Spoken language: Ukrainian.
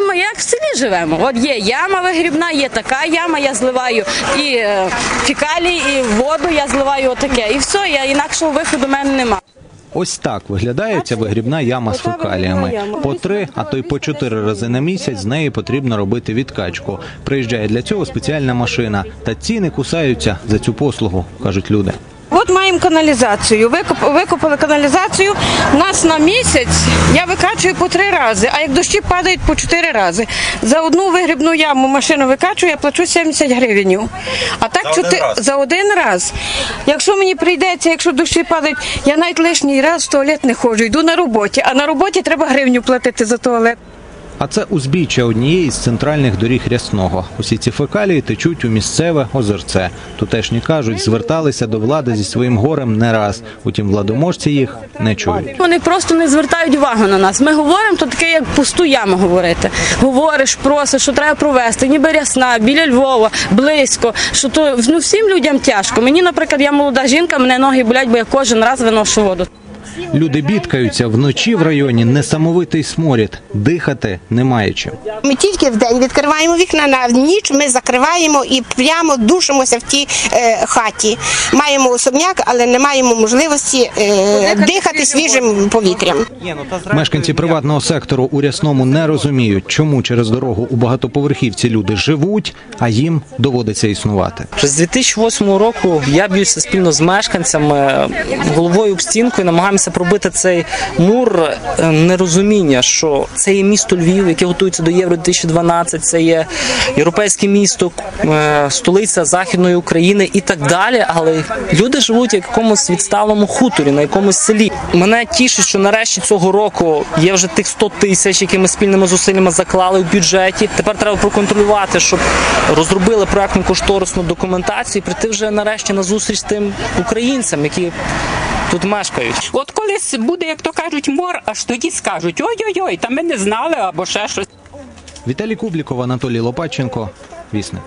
Ми як в селі живемо. От є яма вигрібна, є така яма, я зливаю і е, фікалії, і воду я зливаю отаке. І все, я інакшого виходу в мене немає. Ось так виглядає ця вигрібна яма з фекаліями. По три, а то й по чотири рази на місяць з неї потрібно робити відкачку. Приїжджає для цього спеціальна машина. Та ціни кусаються за цю послугу, кажуть люди. От маємо каналізацію. Викоп, викопали каналізацію. У нас на місяць я викачую по три рази, а як дощі падають по чотири рази. За одну вигрібну яму машину викачую, я плачу 70 гривень. А так За один раз? за один раз. Якщо мені прийдеться, якщо дощі падають, я навіть лишній раз в туалет не ходжу, йду на роботі, а на роботі треба гривню платити за туалет. А це узбіччя однієї з центральних доріг рясного. Усі ці фекалії течуть у місцеве озерце. Тутешні кажуть, зверталися до влади зі своїм горем не раз. Утім, владоможці їх не чують. Вони просто не звертають увагу на нас. Ми говоримо, то таке, як пусту яму говорити. Говориш, просиш, що треба провести, ніби рясна, біля Львова, близько. Що то ну всім людям тяжко. Мені, наприклад, я молода жінка, мене ноги болять, бо я кожен раз виношу воду. Люди бідкаються вночі в районі несамовитий сморід. Дихати немає чим. Ми тільки в день відкриваємо вікна, на ніч ми закриваємо і прямо душимося в тій е, хаті. Маємо особняк, але не маємо можливості е, дихати свіжим повітрям. Мешканці приватного сектору у рясному не розуміють, чому через дорогу у багатоповерхівці люди живуть, а їм доводиться існувати. З 2008 року я б'юся спільно з мешканцями головою об стінку і намагаємося пробити цей мур е, нерозуміння, що це є місто Львів, яке готується до Євро 2012, це є європейське місто, е, столиця Західної України і так далі. Але люди живуть в якомусь відсталому хуторі, на якомусь селі. Мене тішить, що нарешті цього року є вже тих 100 тисяч, які ми спільними зусиллями заклали в бюджеті. Тепер треба проконтролювати, щоб розробили проектну кошторисну документацію і прийти вже нарешті на зустріч з тим українцям, які тут мешкають. От колись буде, як то кажуть, мор, аж тоді скажуть ой-ой-ой, та ми не знали або ще щось. Віталій Кубліков, Анатолій Лопаченко, Вісник.